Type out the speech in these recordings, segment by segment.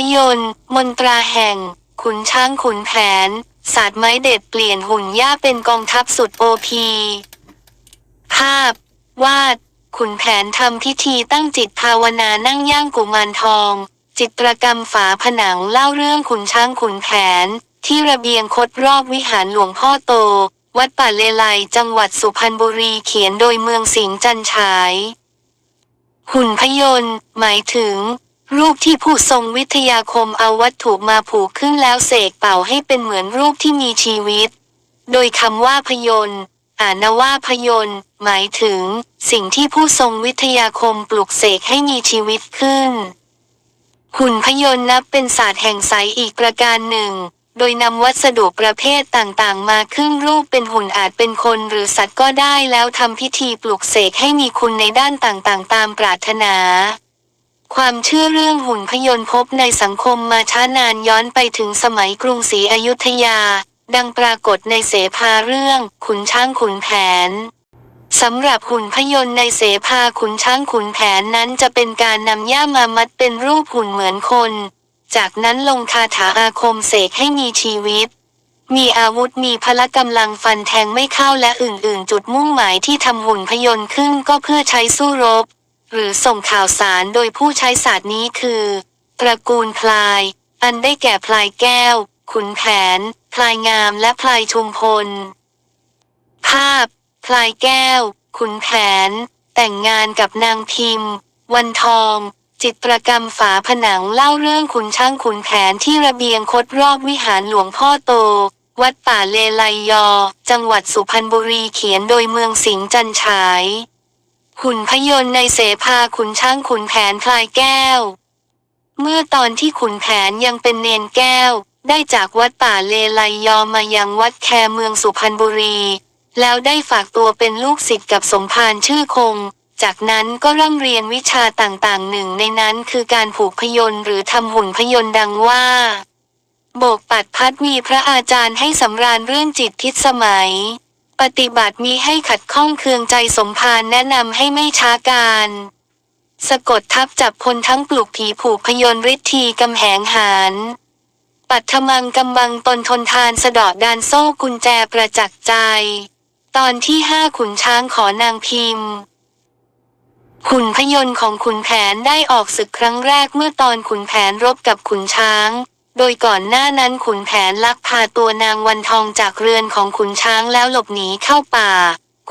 พยนต์มนตราแห่ง ขุนช้างขุนแผน ศาสตร์ไม้เด็ดเปลี่ยนหุ่นย่าเป็นกองทัพสุดโอพีภาพ วาด ขุนแผนทำพิธีตั้งจิตภาวนานั่งย่างกุมารทอง จิตรกรรมฝาผนังเล่าเรื่องขุนช้างขุนแผน ที่ระเบียงคดรอบวิหารหลวงพ่อโต วัดป่าเลไลจังหวัดสุพรรณบุรีเขียนโดยเมืองสิงห์จันฉาย หุ่นพยนต์ หมายถึง รูปที่ผู้ทรงวิทยาคมเอาวัตถุมาผูกขึ้นแล้วเสกเป่าให้เป็นเหมือนรูปที่มีชีวิต โดยคำว่าพยนต์อ่านว่าพยนต์หมายถึง สิ่งที่ผู้ทรงวิทยาคมปลุกเสกให้มีชีวิตขึ้น หุ่นพยนต์นับเป็นศาสตร์แห่งไสยอีกประการหนึ่ง โดยนำวัสดุประเภทต่างๆ มาขึ้นรูปเป็นหุ่นอาจเป็นคนหรือสัตว์ก็ได้แล้วทำพิธีปลุกเสกให้มีคุณในด้านต่างๆ ตามปรารถนา ความเชื่อเรื่องหุ่นพยนต์พบในสังคมมาช้านานย้อนไปถึงสมัยกรุงศรีอยุธยา ดังปรากฏในเสภาเรื่อง ขุนช้างขุนแผนสำหรับหุ่นพยนต์ในเสภาขุนช้างขุนแผนนั้นจะเป็นการนำย่ามามัดเป็นรูปหุ่นเหมือนคน จากนั้นลงคาถาอาคมเสกให้มีชีวิต มีอาวุธมีพละกำลังฟันแทงไม่เข้าและอื่นๆ จุดมุ่งหมายที่ทำหุ่นพยนต์ขึ้นก็เพื่อใช้สู้รบ หรือส่งข่าวสารโดยผู้ใช้ศาสตร์นี้คือ ตระกูลพลาย อันได้แก่พลายแก้ว ขุนแผน พลายงามและพลายชุมพล ภาพ พลายแก้ว ขุนแผน แต่งงานกับนางพิมพ์ วันทอง จิตรกรรมฝาผนังเล่าเรื่องขุนช้างขุนแผนที่ระเบียงคดรอบวิหารหลวงพ่อโต วัดป่าเลไลยอ จังหวัดสุพรรณบุรีเขียนโดยเมืองสิงห์จันฉาย หุ่นพยนต์ในเสภาขุนช้างขุนแผนพลายแก้ว เมื่อตอนที่ขุนแผนยังเป็นเนนแก้ว ได้จากวัดป่าเลไลยอมายังวัดแคเมืองสุพรรณบุรี แล้วได้ฝากตัวเป็นลูกศิษย์กับสมภารชื่อคง จากนั้นก็ร่ำเรียนวิชาต่างๆหนึ่งในนั้นคือการผูกพยนต์หรือทำหุ่นพยนต์ดังว่า โบกปัดพัดมีพระอาจารย์ให้สำราญเรื่องจิตทิศสมัย ปฏิบัติมีให้ขัดข้องเคืองใจสมภารแนะนำให้ไม่ช้าการ สะกดทับจับพลทั้งปลุกผีผูกพยนฤทธีกำแหงหารปัทมังกำบังตนทนทานสะดาะดานโซ่กุญแจประจักษ์ใจ ตอนที่ห้าขุนช้างขอนางพิมพ์ ขุนพยนต์ของขุนแผนได้ออกศึกครั้งแรกเมื่อตอนขุนแผนรบกับขุนช้าง โดยก่อนหน้านั้นขุนแผนลักพาตัวนางวันทองจากเรือนของขุนช้างแล้วหลบหนีเข้าป่า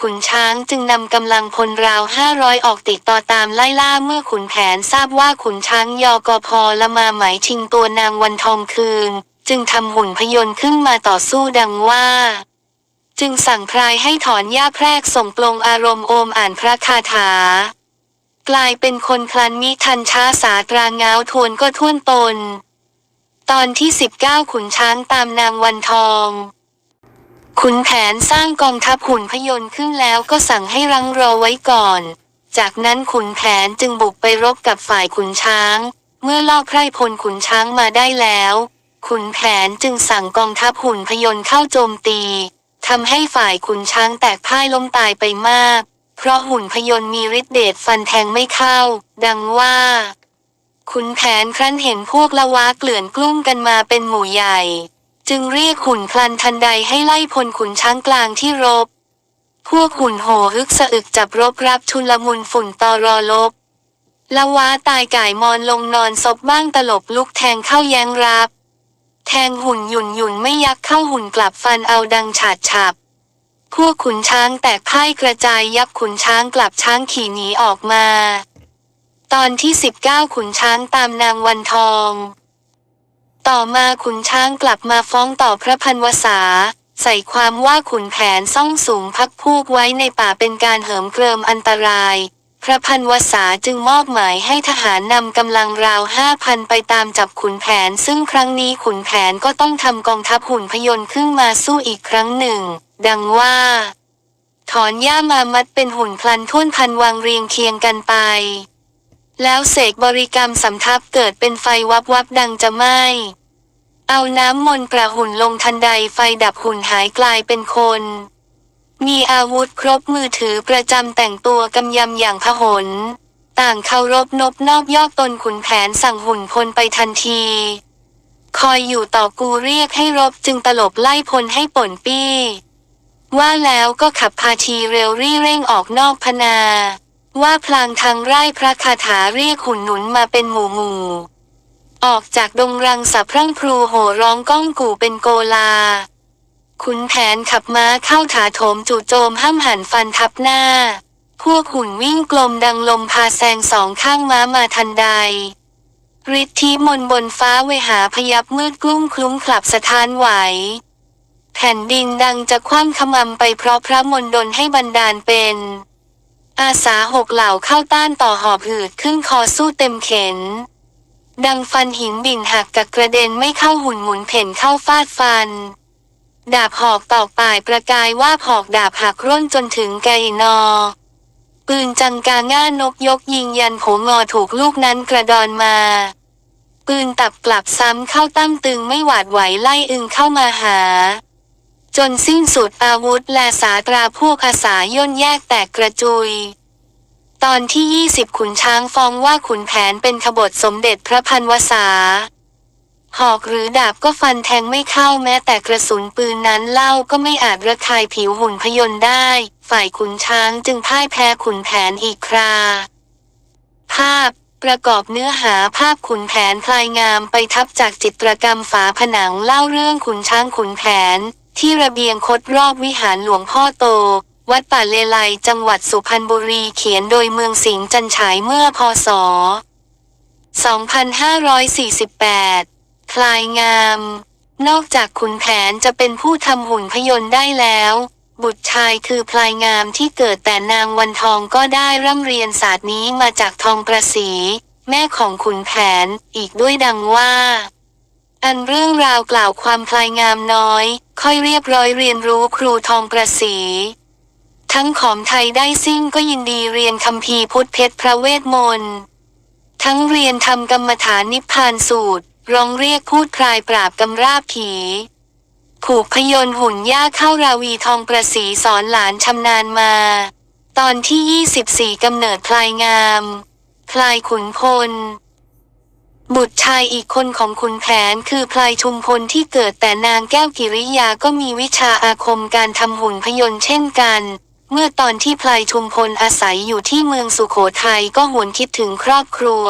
ขุนช้างจึงนำกำลังพลราวห้าร้อยออกติดต่อตามไล่ล่าเมื่อขุนแผนทราบว่าขุนช้างยอกอพอละมาหมายชิงตัวนางวันทองคืน จึงทำหุ่นพยนต์ขึ้นมาต่อสู้ดังว่าจึงสั่งพรายให้ถอนหญ้าแพรกส่งปลงอารมณ์โอมอ่านพระคาถา กลายเป็นคนพลันมิทันช้าสาตราเงาทวนก็ท่วนตน ตอนที่ 19 ขุนช้างตามนางวันทอง ขุนแผนสร้างกองทัพหุ่นพยนต์ขึ้นแล้วก็สั่งให้รังรอไว้ก่อน จากนั้นขุนแผนจึงบุกไปรบกับฝ่ายขุนช้าง เมื่อล่อไพร่พลขุนช้างมาได้แล้ว ขุนแผนจึงสั่งกองทัพหุ่นพยนต์เข้าโจมตีทำให้ฝ่ายขุนช้างแตกพ่ายล้มตายไปมาก เพราะหุ่นพยนต์มีฤทธิ์เดชฟันแทงไม่เข้า ดังว่า ขุนแผนครั้นเห็นพวกละวะเกลื่อนกลุ้มกันมาเป็นหมู่ใหญ่ จึงเรียกหุ่นพลันทันใดให้ไล่พลขุนช้างกลางที่รบ พวกหุ่นโหฮึกสะอึกจับรบรับชุนละมุนฝุ่นตอรอลบละวะตายก่ายมอนลงนอนศพบ้างตลบลุกแทงเข้าแย้งรับ แทงหุ่นหยุ่นหยุ่นไม่ยักเข้าหุ่นกลับฟันเอาดังฉาดฉับพวกขุนช้างแตกพ่ายกระจายยับขุนช้างกลับช้างขี่หนีออกมา ตอนที่ 19 ขุนช้างตามนางวันทอง ต่อมาขุนช้างกลับมาฟ้องต่อพระพันวษา ใส่ความว่าขุนแผนซ่องสูงพักพูกไว้ในป่าเป็นการเหิมเกริมอันตราย พระพันวษาจึงมอบหมายให้ทหารนำกำลังราวห้าพันไปตามจับขุนแผน ซึ่งครั้งนี้ขุนแผนก็ต้องทำกองทัพหุ่นพยนต์ขึ้นมาสู้อีกครั้งหนึ่ง ดังว่าถอนหญ้ามามัดเป็นหุ่นพลันทุ่นพันวางเรียงเคียงกันไป แล้วเสกบริกรรมสำทับเกิดเป็นไฟวับวับดังจะไหม้เอาน้ำมนต์ประหุ่นลงทันใดไฟดับหุ่นหายกลายเป็นคน มีอาวุธครบมือถือประจำแต่งตัวกำยำอย่างพหลต่างเคารพนบนอบยอกตนขุนแผนสั่งหุ่นพลไปทันที คอยอยู่ต่อกูเรียกให้รบจึงตลบไล่พลให้ป่นปี้ ว่าแล้วก็ขับพาทีเร็วรี่เร่งออกนอกพนา ว่าพลางทางไร่พระคาถาเรียกหุ่นหนุนมาเป็นหมู่หมู่ออกจากดงรังสับพรั่งพรูโห่ร้องก้องกู่เป็นโกลา ขุนแผนขับม้าเข้าถาโถมจู่โจมห้ามหันฟันทับหน้า พวกหุ่นวิ่งกลมดังลมพาแซงสองข้างม้ามาทันใดฤทธิมนบนฟ้าเวหาพยับมืดกลุ้มคลุ้มขลับสถานไหว แผ่นดินดังจะคว่ำขมำไปเพราะพระมนดลให้บันดาลเป็น อาสาหกเหล่าเข้าต้านต่อหอบหืดขึ้นคอสู้เต็มเข็น ดังฟันหินบิ่นหักกับกระเด็นไม่เข้าหุ่นหมุนเพ่นเข้าฟาดฟัน ดาบหอกตอกป่ายประกายว่าหอกดาบหักร่นจนถึงไกนอ ปืนจังกาง่านกยกยิงยันโผงอถูกลูกนั้นกระดอนมา ปืนตับกลับซ้ำเข้าตั้มตึงไม่หวาดไหวไล่อึงเข้ามาหา จนสิ้นสุดอาวุธและสาตราพวกอาสาย่นแยกแตกกระจุย ตอนที่ 20 ขุนช้างฟ้องว่าขุนแผนเป็นขบฏสมเด็จพระพันวษา หอกหรือดาบก็ฟันแทงไม่เข้าแม้แต่กระสุนปืนนั้นเล่าก็ไม่อาจระคายผิวหุ่นพยนต์ได้ ฝ่ายขุนช้างจึงพ่ายแพ้ขุนแผนอีกครา ภาพประกอบเนื้อหาภาพขุนแผนพลายงามไปทับจากจิตรกรรมฝาผนังเล่าเรื่องขุนช้างขุนแผน ที่ระเบียงคดรอบวิหารหลวงพ่อโต วัดป่าเลไลจังหวัดสุพรรณบุรีเขียนโดยเมืองสิงห์จันฉายเมื่อพศ 2548พลายงาม นอกจากขุนแผนจะเป็นผู้ทำหุ่นพยนต์ได้แล้ว บุตรชายคือพลายงามที่เกิดแต่นางวันทองก็ได้ร่ำเรียนศาสตร์นี้มาจากทองประสี แม่ของขุนแผนอีกด้วยดังว่า อันเรื่องราวกล่าวความพลายงามน้อย ค่อยเรียบร้อยเรียนรู้ครูทองประสี ทั้งขอมไทยได้ซิ่งก็ยินดีเรียนคำพีพุทธเพชรพระเวทมนต์ทั้งเรียนทำกรรมฐานนิพพานสูตร ร้องเรียกพูดพลายปราบกำราบผีผูกพยนต์หุ่นย่าเข้าราวีทองประสีสอนหลานชำนาญมา ตอนที่ 24กำเนิดพลายงาม พลายขุนพล บุตรชายอีกคนของขุนแผนคือพลายชุมพลที่เกิดแต่นางแก้วกิริยาก็มีวิชาอาคมการทำหุ่นพยนต์เช่นกัน เมื่อตอนที่พลายชุมพลอาศัยอยู่ที่เมืองสุโขทัยก็หวนคิดถึงครอบครัว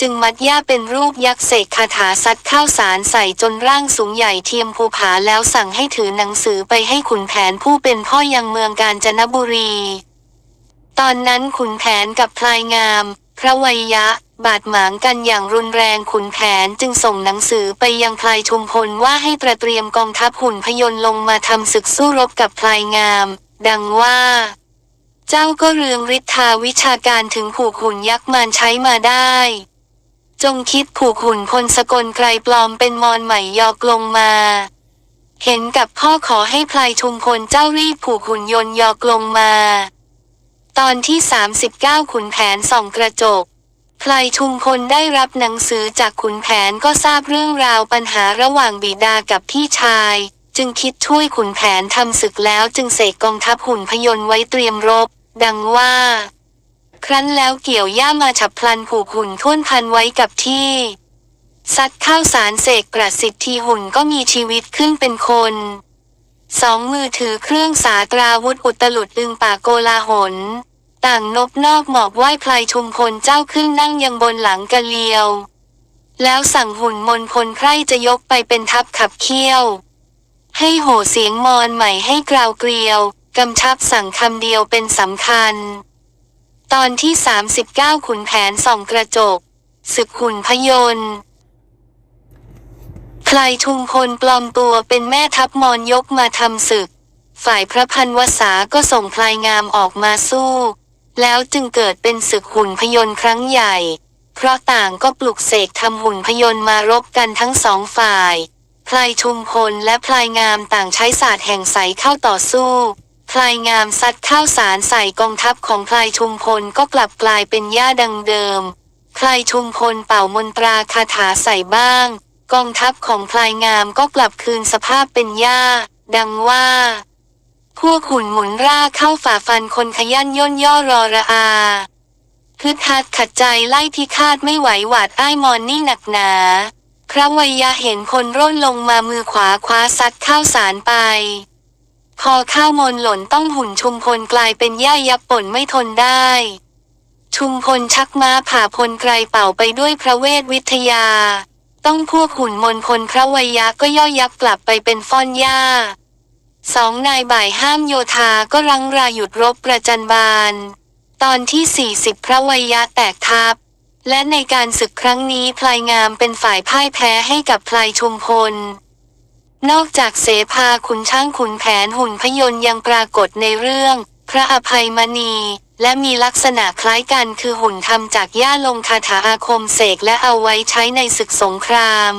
จึงมัดย่าเป็นรูปยักษ์เสกคาถาซัดข้าวสารใส่จนร่างสูงใหญ่เทียมภูผาแล้วสั่งให้ถือหนังสือไปให้ขุนแผนผู้เป็นพ่อยังเมืองกาญจนบุรี ตอนนั้นขุนแผนกับพลายงาม พระวัยยะ บาดหมางกันอย่างรุนแรงขุนแผนจึงส่งหนังสือไปยังพลายชุมพลว่าให้ตระเตรียมกองทัพหุ่นพยนต์ลงมาทำศึกสู้รบกับพลายงาม ดังว่า เจ้าก็เรืองฤทธาวิชาการถึงผูกหุ่นยักษ์มารใช้มาได้ จงคิดผูกหุ่นพลสกลไกรปลอมเป็นมอนใหม่ยอกลงมา เห็นกับพ่อขอให้พลายชุมพลเจ้ารีบผูกหุ่นยนต์ยอกลงมา ตอนที่ 39 ขุนแผนส่องกระจก พลายชุมพลได้รับหนังสือจากขุนแผนก็ทราบเรื่องราวปัญหาระหว่างบิดากับพี่ชาย จึงคิดช่วยขุนแผนทำศึกแล้วจึงเสกกองทัพหุ่นพยนต์ไว้เตรียมรบ ดังว่า ครั้นแล้วเกี่ยวย่ามาฉับพลันผูกหุ่นทุ่นพันไว้กับที่ซัดข้าวสารเสกประสิทธิหุ่นก็มีชีวิตขึ้นเป็นคนสองมือถือเครื่องสาตราวุธอุตลุดดึงป่าโกลาหล ต่างนบนอกหมอบไหว้พลายชุมพลเจ้าขึ้นนั่งยังบนหลังกะเลียว แล้วสั่งหุ่นมนพลไพร่จะยกไปเป็นทัพขับเคี่ยว ให้โหเสียงมอนใหม่ให้กราวเกลียว กำชับสั่งคำเดียวเป็นสำคัญ ตอนที่ 39 ขุนแผนส่องกระจกศึกหุ่นพยนต์พลายชุมพลปลอมตัวเป็นแม่ทัพมอนยกมาทำศึก ฝ่ายพระพันวษาก็ส่งพลายงามออกมาสู้ แล้วจึงเกิดเป็นศึกหุ่นพยนต์ครั้งใหญ่ เพราะต่างก็ปลุกเสกทำหุ่นพยนต์มารบกันทั้งสองฝ่ายพลายชุมพลและพลายงามต่างใช้ศาสตร์แห่งใสเข้าต่อสู้พลายงามซัดข้าวสารใส่กองทัพของพลายชุมพลก็กลับกลายเป็นหญ้าดังเดิมพลายชุมพลเป่ามนตราคาถาใส่บ้าง กองทัพของพลายงามก็กลับคืนสภาพเป็นหญ้า ดังว่า พวกหุ่นหมุนร่าเข้าฝ่าฟันคนขยันย่นย่อรอระอาพึดฮัดขัดใจไล่พิฆาตไม่ไหวหวาดอ้ายมอนนี่หนักหนา พระวัยยะเห็นคนร่นลงมามือขวาคว้าซัดข้าวสารไป พอข้าวมนหล่นต้องหุ่นชุมพลกลายเป็นหญ้ายับป่นไม่ทนได้ ชุมพลชักม้าผ่าพลไกรเป่าไปด้วยพระเวทวิทยา ต้องพวกหุ่นมนพลพระวัยยะก็ย่อยยับกลับไปเป็นฟ่อนหญ้า สองนายบ่ายห้ามโยธาก็รังราหยุดรบประจันบานตอนที่ 40 พระวัยยะแตกทัพ และในการศึกครั้งนี้พลายงามเป็นฝ่ายพ่ายแพ้ให้กับพลายชุมพล นอกจากเสภาขุนช้างขุนแผนหุ่นพยนต์ยังปรากฏในเรื่อง พระอภัยมณี และมีลักษณะคล้ายกันคือหุ่นทำจากหญ้าลงคาถาอาคมเสกและเอาไว้ใช้ในศึกสงคราม